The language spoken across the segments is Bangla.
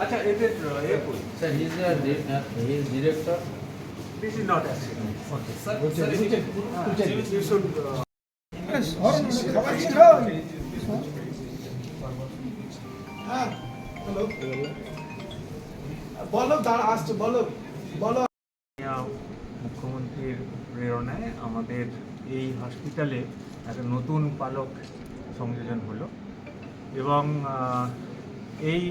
আচ্ছা এদের এ কই Sir, he is the di- uh, he is director. This is not actually you মুখ্যমন্ত্রীর প্রেরণায় আমাদের এই হসপিটালে একটা নতুন পালক সংযোজন হলো এবং এই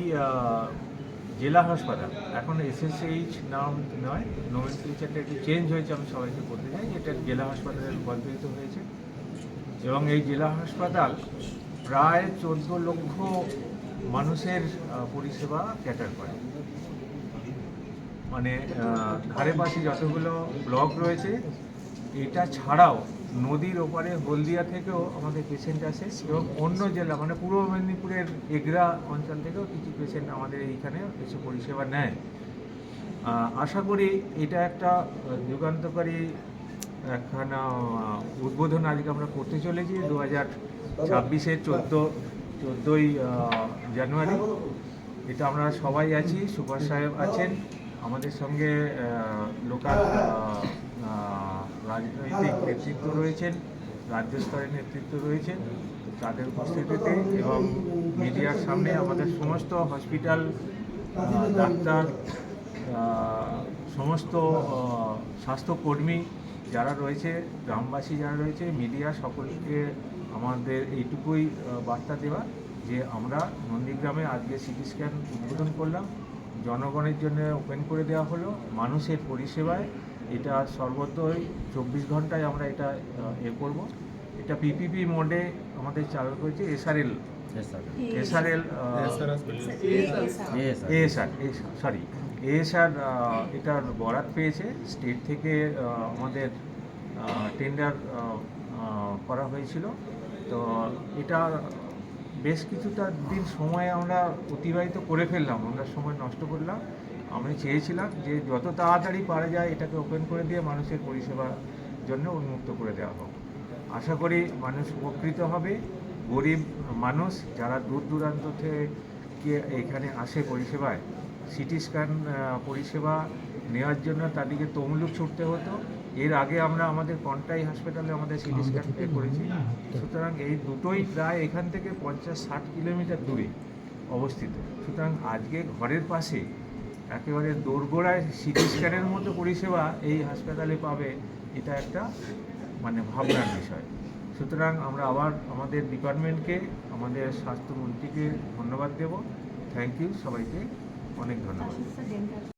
জেলা হাসপাতাল, এখন এসএসএইচ নাম নয় নোমেনক্লেচারটা একটু চেঞ্জ হয়েছে, আমি সবাইকে বলতে চাই, এটা জেলা হাসপাতালে রূপান্তরিত হয়েছে এবং এই জেলা হাসপাতাল প্রায় চোদ্দ লক্ষ মানুষের পরিষেবা ক্যাটার করে। মানে ধারে পাশে যতগুলো ব্লক রয়েছে, এটা ছাড়াও নদীর ওপারে হলদিয়া থেকেও আমাদের পেশেন্ট আসে এবং অন্য জেলা মানে পূর্ব মেদিনীপুরের এগরা অঞ্চল থেকেও কিছু পেশেন্ট আমাদের এইখানে এসে পরিষেবা নেয়। আশা করি এটা একটা যুগান্তকারী একখানা উদ্বোধন আজকে আমরা করতে চলেছি। দু হাজার ছাব্বিশের চোদ্দ চোদ্দোই জানুয়ারি। এটা আমরা সবাই আছি, সুভাষ সাহেব আছেন। আমাদের সঙ্গে লোকাল রাজনৈতিক নেতৃত্ব রয়েছেন, রাজ্য স্তরের নেতৃত্ব রয়েছেন তাদের উপস্থিতিতে এবং মিডিয়ার সামনে আমাদের সমস্ত হসপিটাল ডাক্তার সমস্ত স্বাস্থ্যকর্মী যারা রয়েছে গ্রামবাসী যারা রয়েছে মিডিয়া সকলকে আমাদের এইটুকুই বার্তা দেওয়া যে আমরা নন্দীগ্রামে আজকে সিটি স্ক্যান উদ্বোধন করলাম জনগণের জন্য ওপেন করে দেওয়া হলো মানুষের পরিষেবায় এটা সর্বতই চব্বিশ ঘন্টায় আমরা এটা এ করব এটা পিপিপি মোডে আমাদের চালু করেছে SRL. SRL. ASR sorry ASR এটার বরাত পেয়েছে স্টেট থেকে আমাদের টেন্ডার করা হয়েছিল। তো এটা বেশ কিছুটা দিন সময় আমরা অতিবাহিত করে ফেললাম, আমরা সময় নষ্ট করলাম। আমি চেয়েছিলাম যে যত তাড়াতাড়ি পারা যায়, এটাকে ওপেন করে দিয়ে মানুষের পরিষেবার জন্য উন্মুক্ত করে দেওয়া হোক। আশা করি মানুষ উপকৃত হবে। গরিব মানুষ যারা দূর দূরান্ত থেকে এখানে আসে পরিষেবায়, সিটি স্ক্যান পরিষেবা নেওয়ার জন্য তাদেরকে তমলুক ছুটতে হতো। এর আগে আমরা আমাদের কন্টাই হাসপাতালে আমাদের সিটি স্ক্যান পে করেছি। সুতরাং এই দুটোই প্রায় এখান থেকে পঞ্চাশ ষাট কিলোমিটার দূরে অবস্থিত। সুতরাং আজকে ঘরের পাশে একেবারে দোরগোড়ায় সিটি স্ক্যানের মতো পরিষেবা এই হাসপাতালে পাবে এটা একটা মানে ভাবনার বিষয়। সুতরাং আমরা আবার আমাদের ডিপার্টমেন্টকে আমাদের স্বাস্থ্যমন্ত্রীকে ধন্যবাদ দেব। থ্যাংক ইউ সবাইকে অনেক ধন্যবাদ।